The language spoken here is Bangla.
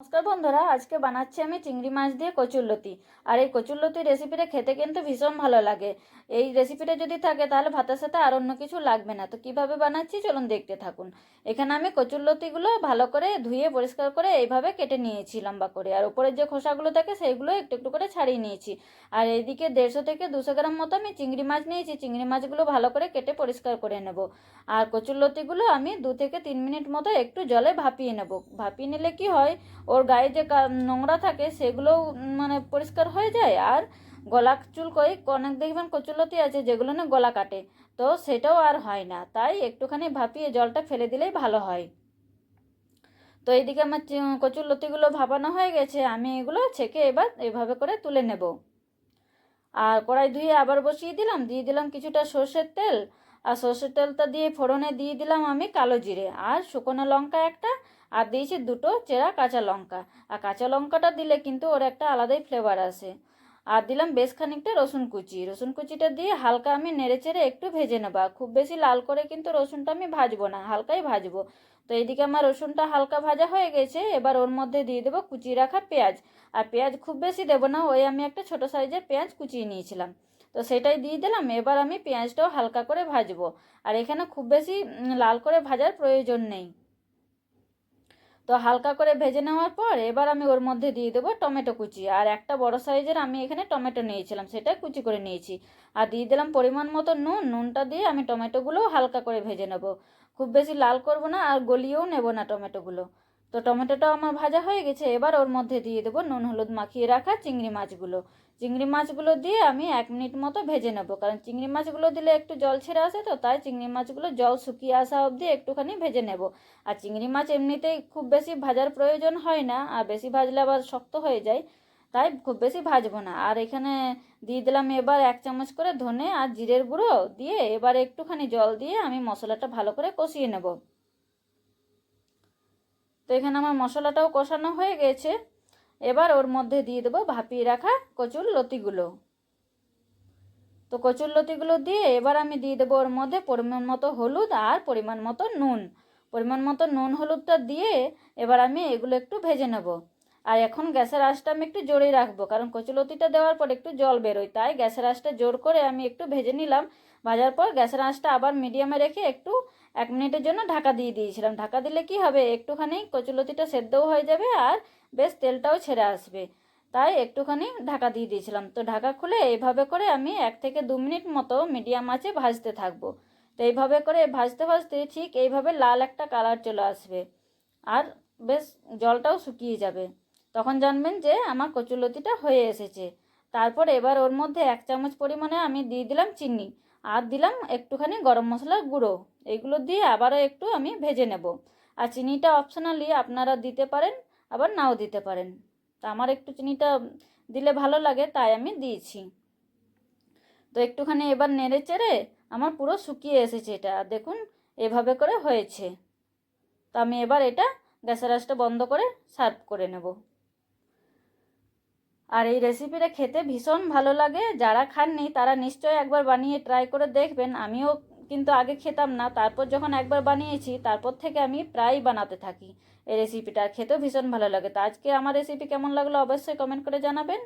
নমস্কার বন্ধুরা, আজকে বানাচ্ছি আমি চিংড়ি মাছ দিয়ে কচুরলতি আর এই কচুরলতি রেসিপিটা খেতে কিন্তু ভীষণ ভালো লাগে। এই রেসিপিটা যদি থাকে তাহলে ভাতের সাথে আর অন্য কিছু লাগবে না। তো কীভাবে বানাচ্ছি চলুন দেখতে থাকুন। এখানে আমি কচুরলতিগুলো ভালো করে ধুয়ে পরিষ্কার করে এইভাবে কেটে নিয়েছি লম্বা করে। আর উপরের যে খোসাগুলো থাকে সেইগুলো একটু একটু করে ছাড়িয়ে নিয়েছি। আর এইদিকে দেড়শো থেকে দুশো গ্রাম মতো আমি চিংড়ি মাছ নিয়েছি। চিংড়ি মাছগুলো ভালো করে কেটে পরিষ্কার করে নেব। আর কচুরলতিগুলো আমি দু থেকে তিন মিনিট মতো একটু জলে ভাপিয়ে নেব। ভাপিয়ে নিলে কি হয়? ওর গায়ে যে নোংরা থাকে, সেগুলোও মানে পরিষ্কার হয়ে যায়। আর গলা চুলকোয় অনেক দেখবেন কচুলতি আছে, যেগুলো না গলা কাটে। তো সেটাও আর হয় না। তাই একটুখানি ভাপিয়ে জলটা ফেলে দিলেই ভালো হয়। তো এইদিকে আমার কচুর লতিগুলো ভাপানো হয়ে গেছে। আমি এগুলো ছেঁকে এবার এভাবে করে তুলে নেব। আর কড়াই ধুয়ে আবার বসিয়ে দিলাম। দিয়ে দিলাম কিছুটা সর্ষের তেল। আর সর্ষের তেলটা দিয়ে ফোড়নে দিয়ে দিলাম আমি কালো জিরে। আর শুকনো লঙ্কা একটা আর দিয়েছি দুটো চেরা কাঁচা লঙ্কা। আর কাঁচা লঙ্কাটা দিলে কিন্তু ওর একটা আলাদাই ফ্লেভার আসে। আর দিলাম বেশ খানিকটা রসুন কুচি। রসুন কুচিটা দিয়ে হালকা আমি নেড়ে চেড়ে একটু ভেজে নেব। খুব বেশি লাল করে কিন্তু রসুনটা আমি ভাজবো না, হালকাই ভাজবো। তো এইদিকে আমার রসুনটা হালকা ভাজা হয়ে গেছে। এবার ওর মধ্যে দিয়ে দেবো কুচি রাখা পেঁয়াজ। আর পেঁয়াজ খুব বেশি দেবো না, ওই আমি একটা ছোট সাইজের পেঁয়াজ কুচিয়ে নিয়েছিলাম। তো সেটাই দিয়ে দিলাম। এবার আমি পেঁয়াজটাও হালকা করে ভাজবো। আর এখানে খুব বেশি লাল করে ভাজার প্রয়োজন নেই। তো হালকা করে ভেজে নেওয়ার পর এবার আমি ওর মধ্যে দিয়ে দেবো টমেটো কুচি। আর একটা বড় সাইজের আমি এখানে টমেটো নিয়েছিলাম, সেটা কুচি করে নিয়েছি। আর দিয়ে দিলাম পরিমাণ মতো নুন, নুনটা দিয়ে আমি টমেটোগুলো হালকা করে ভেজে নেব। খুব বেশি লাল করব না আর গলিয়েও নেব না টমেটোগুলো। তো টমেটোটাও আমার ভাজা হয়ে গেছে, এবার ওর মধ্যে দিয়ে দেবো নুন, হলুদ মাখিয়ে রাখা চিংড়ি মাছগুলো। চিংড়ি মাছগুলো দিয়ে আমি এক মিনিট মতো ভেজে নেব, কারণ চিংড়ি মাছগুলো দিলে একটু জল ছেড়ে আসে তো, তাই চিংড়ি মাছগুলো জল শুকিয়ে আসা অবধি একটুখানি ভেজে নেব। আর চিংড়ি মাছ এমনিতেই খুব বেশি ভাজার প্রয়োজন হয় না, আর বেশি ভাজলে আবার শক্ত হয়ে যায়, তাই খুব বেশি ভাজবো না। আর এখানে দিয়ে দিলাম এবার এক চামচ করে ধনে আর জিরের গুঁড়ো দিয়ে এবার একটুখানি জল দিয়ে আমি মশলাটা ভালো করে কষিয়ে নেব। তো এখানে আমার মশলাটাও কষানো হয়ে গেছে। এবার ওর মধ্যে দিয়ে দেবো ভাপিয়ে রাখা কচুর লতিগুলো। তো কচুর লতিগুলো দিয়ে এবার আমি দিয়ে দেবো ওর মধ্যে পরিমাণ মতো হলুদ আর পরিমাণ মতো নুন। পরিমাণ মতো নুন হলুদটা দিয়ে এবার আমি এগুলো একটু ভেজে নেব। আর এখন গ্যাসের আঁচটা আমি একটু জোরেই রাখব, কারণ কচুলতিটা দেওয়ার পর একটু জল বেরোয়, তাই গ্যাসের আঁচটা জোর করে আমি একটু ভেজে নিলাম। ভাজার পর গ্যাসের আঁচটা আবার মিডিয়ামে রেখে একটু এক মিনিটের জন্য ঢাকা দিয়ে দিয়েছিলাম। ঢাকা দিলে কি হবে? একটুখানি কচুলতিটা সেদ্ধও হয়ে যাবে আর বেশ তেলটাও ছেড়ে আসবে। তাই একটুখানি ঢাকা দিয়ে দিয়েছিলাম। তো ঢাকা খুলে এইভাবে করে আমি এক থেকে দু মিনিট মতো মিডিয়াম আঁচে ভাজতে থাকব। তো এইভাবে করে ভাজতে ভাজতে ঠিক এইভাবে লাল একটা কালার চলে আসবে। আর বেশ জলটাও শুকিয়ে যাবে। তখন জানবেন যে আমার কচুলতিটা হয়ে এসেছে। তারপর এবার ওর মধ্যে এক চামচ পরিমাণে আমি দিয়ে দিলাম চিনি। আর দিলাম একটুখানি গরম মশলার গুঁড়ো। এগুলো দিয়ে আবারও একটু আমি ভেজে নেব। আর চিনিটা অপশনালি আপনারা দিতে পারেন, আবার নাও দিতে পারেন। তা আমার একটু চিনিটা দিলে ভালো লাগে, তাই আমি দিয়েছি। তো একটুখানি এবার নেড়ে চেড়ে আমার পুরো শুকিয়ে এসেছে এটা। আর দেখুন, এভাবে করে হয়েছে। তো আমি এবার এটা গ্যাসের আঁচটা বন্ধ করে সার্ভ করে নেব। আর এই রেসিপিটা খেতে ভীষণ ভালো লাগে। যারা খাননি, তারা নিশ্চয়ই একবার বানিয়ে ট্রাই করে দেখবেন। আমিও কিন্তু আগে খেতাম না। তারপর যখন একবার বানিয়েছি, তারপর থেকে আমি প্রায়ই বানাতে থাকি এই রেসিপিটা খেতেও ভীষণ ভালো লাগে। তো আজকে আমার রেসিপি কেমন লাগল অবশ্যই কমেন্ট করে জানাবেন।